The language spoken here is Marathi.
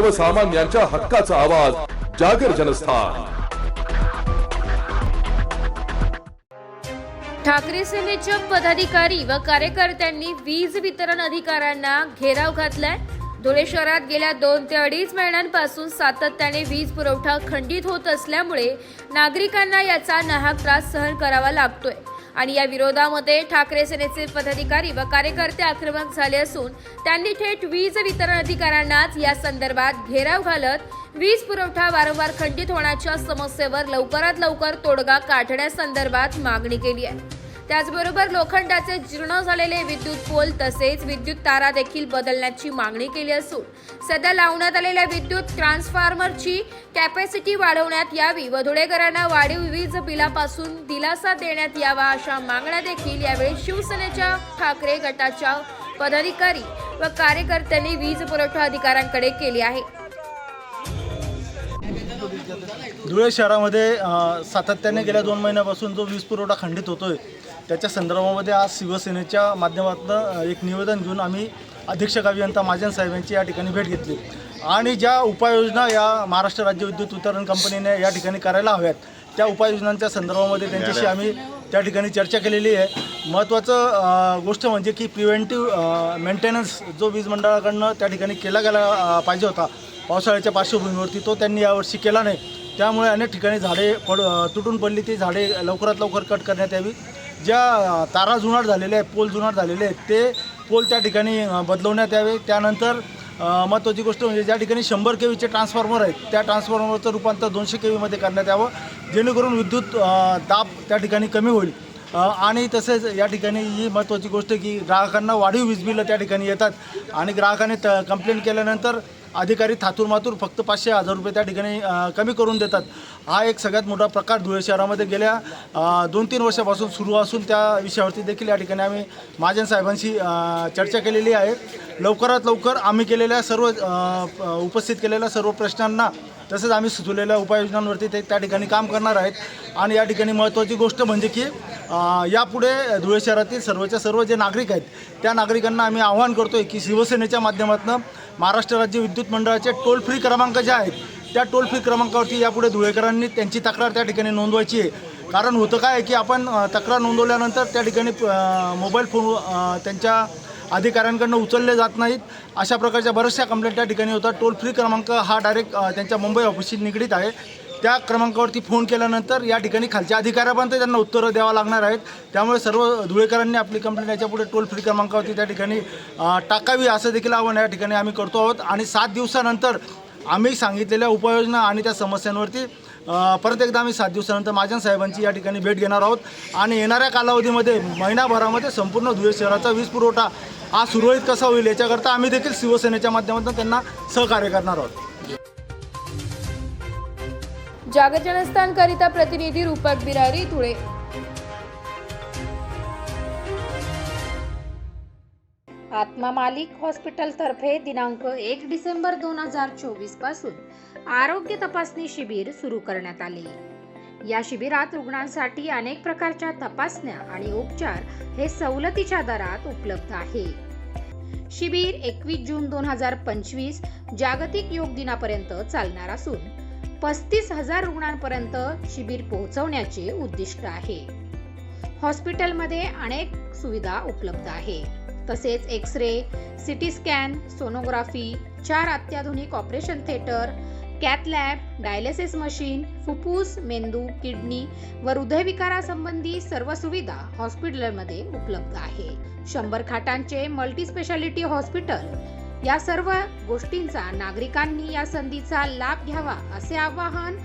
सर्वसामान्यांच्या हक्काचा आवाज जागर जनस्थान. ठाकरे सेनेच्या पदाधिकारी व कार्यकर्त्यांनी वीज वितरण अधिकाऱ्यांना घेराव घातलाय. धुळे शहरात गेल्या दोन ते अडीच महिन्यांपासून सातत्याने वीज पुरवठा खंडित होत असल्यामुळे नागरिकांना याचा नाहक त्रास सहन करावा लागतोय. आणि या विरोधामध्ये ठाकरे सेनेचे पदाधिकारी व कार्यकर्ते आक्रमक झाले असून त्यांनी थेट वीज वितरण अधिकाऱ्यांनाच या संदर्भात घेराव घालत वीज पुरवठा वारंवार खंडित होण्याच्या समस्येवर लवकरात लवकर तोडगा काढण्यासंदर्भात मागणी केली आहे. त्याचबरोबर लोखंडाचे जीर्ण झालेले विद्युत पोल तसेच विद्युत तारा देखील बदलण्याची मागणी केली असून सध्या लावण्यात आलेल्या विद्युत ट्रान्सफॉर्मरची कॅपॅसिटी वाढवण्यात यावी व धुळेकरांना वाढीव वीज बिलापासून दिलासा देण्यात यावा अशा मागण्या देखील यावेळी शिवसेनेच्या ठाकरे गटाच्या पदाधिकारी व कार्यकर्त्यांनी वीज पुरवठा अधिकाऱ्यांकडे केली आहे. धुळे शहरामध्ये सातत्याने गेल्या दोन महिन्यापासून जो वीज पुरवठा खंडित होतोय त्याच्या संदर्भामध्ये आज शिवसेनेच्या माध्यमातून एक निवेदन घेऊन आम्ही अधीक्षक अभियंता महाजन साहेब यांची या ठिकाणी भेट घेतली. आणि ज्या उपाययोजना या महाराष्ट्र राज्य विद्युत वितरण कंपनीने या ठिकाणी करायला हव्यात त्या उपाययोजनांच्या संदर्भामध्ये त्यांच्याशी आम्ही त्या ठिकाणी चर्चा केलेली आहे. महत्त्वाचं गोष्ट म्हणजे की प्रिव्हेंटिव्ह मेंटेनन्स जो वीज मंडळाकडनं त्या ठिकाणी केला गेला पाहिजे होता पावसाळ्याच्या पार्श्वभूमीवरती तो त्यांनी यावर्षी केला नाही. त्यामुळे अनेक ठिकाणी झाडे पड तुटून पडली. ती झाडे लवकरात लवकर कट करण्यात यावी. ज्या तारा जुनाट झालेल्या आहेत पोल जुनाट झालेले आहेत ते पोल त्या ठिकाणी बदलवण्यात यावे. त्यानंतर महत्त्वाची गोष्ट म्हणजे ज्या ठिकाणी शंभर के व्हीचे ट्रान्सफॉर्मर आहेत त्या ट्रान्सफॉर्मरचं रूपांतर दोनशे के व्हीमध्ये करण्यात यावं. जेणेकरून विद्युत दाब त्या ठिकाणी कमी होईल. आणि तसेच या ठिकाणी ही महत्त्वाची गोष्ट की ग्राहकांना वाढीव वीज बिलं त्या ठिकाणी येतात. आणि ग्राहकाने त कंप्लेंट केल्यानंतर अधिकारी थातूर मातूर फक्त पाचशे हजार रुपये त्या ठिकाणी कमी करून देतात. हा एक सगळ्यात मोठा प्रकार धुळे शहरामध्ये गेल्या दोन तीन वर्षापासून सुरू असून त्या विषयावरती देखील या ठिकाणी आम्ही महाजन साहेबांशी चर्चा केलेली आहे. लवकरात लवकर आम्ही केलेल्या सर्व उपस्थित केलेल्या सर्व प्रश्नांना तसेच आम्ही सुचवलेल्या उपाययोजनांवरती ते त्या ठिकाणी काम करणार आहेत. आणि या ठिकाणी महत्त्वाची गोष्ट म्हणजे की यापुढे धुळे शहरातील सर्वच्या सर्व जे नागरिक आहेत त्या नागरिकांना आम्ही आवाहन करतो आहे की शिवसेनेच्या माध्यमातून महाराष्ट्र राज्य विद्युत मंडळाचे टोल फ्री क्रमांक जे आहेत त्या टोल फ्री क्रमांकावरती यापुढे धुळेकरांनी त्यांची तक्रार त्या ठिकाणी नोंदवायची आहे. कारण होतं काय की आपण तक्रार नोंदवल्यानंतर त्या ठिकाणी मोबाईल फोन त्यांच्या अधिकाऱ्यांकडनं उचलले जात नाहीत. अशा प्रकारच्या बऱ्याचशा कंप्लेंट त्या ठिकाणी होतात. टोल फ्री क्रमांक हा डायरेक्ट त्यांच्या मुंबई ऑफिसशी निगडीत आहे. त्या क्रमांकावरती फोन केल्यानंतर या ठिकाणी खालच्या अधिकाऱ्यापर्यंत त्यांना उत्तरं द्यावं लागणार आहेत. त्यामुळे सर्व धुळेकरांनी आपली कंप्लेंट याच्यापुढे टोल फ्री क्रमांकावरती त्या ठिकाणी टाकावी असं देखील आव्हान या ठिकाणी आम्ही करतो आहोत. आणि सात दिवसानंतर आम्ही सांगितलेल्या उपाययोजना आणि त्या समस्यांवरती परत एकदा आम्ही सात दिवसानंतर महाजन साहेबांची या ठिकाणी भेट घेणार आहोत. आणि येणाऱ्या कालावधीमध्ये महिनाभरामध्ये संपूर्ण धुळे शहराचा वीज पुरवठा हा सुरळीत कसा होईल याच्याकरता आम्ही देखील शिवसेनेच्या माध्यमातून त्यांना सहकार्य करणार आहोत. जागर जनस्थानकरिता प्रतिनिधी रूपक बिरारी धुळे. आत्मा मालिक हॉस्पिटलतर्फे दिनांक एक डिसेंबर दोन हजार चोवीसपासून आरोग्य तपासणी शिबिर सुरू करण्यात आले. या शिबिरात रुग्णांसाठी अनेक प्रकारच्या तपासण्या आणि उपचार हे सवलतीच्या दरात उपलब्ध आहे. शिबिर एकवीस जून दोन हजार पंचवीस जागतिक योग दिनापर्यंत चालणार असून पस्तीस हजार रुग्णांपर्यंत शिबिर पोहोचवण्याचे उद्दिष्ट आहे. हॉस्पिटलमध्ये अनेक सुविधा उपलब्ध आहे. तसेच X ray CT scan sonography चार अत्याधुनिक operation theatre cath lab dialysis machine फुफ्फुस मेंदू किडनी व हृदयविकारासंबंधी सर्व सुविधा हॉस्पिटलमध्ये उपलब्ध आहे. शंभर खाटांचे मल्टी स्पेशालिटी हॉस्पिटल या सर्व गोष्टींचा नागरिकांनी या संधीचा लाभ घ्यावा असे आवाहन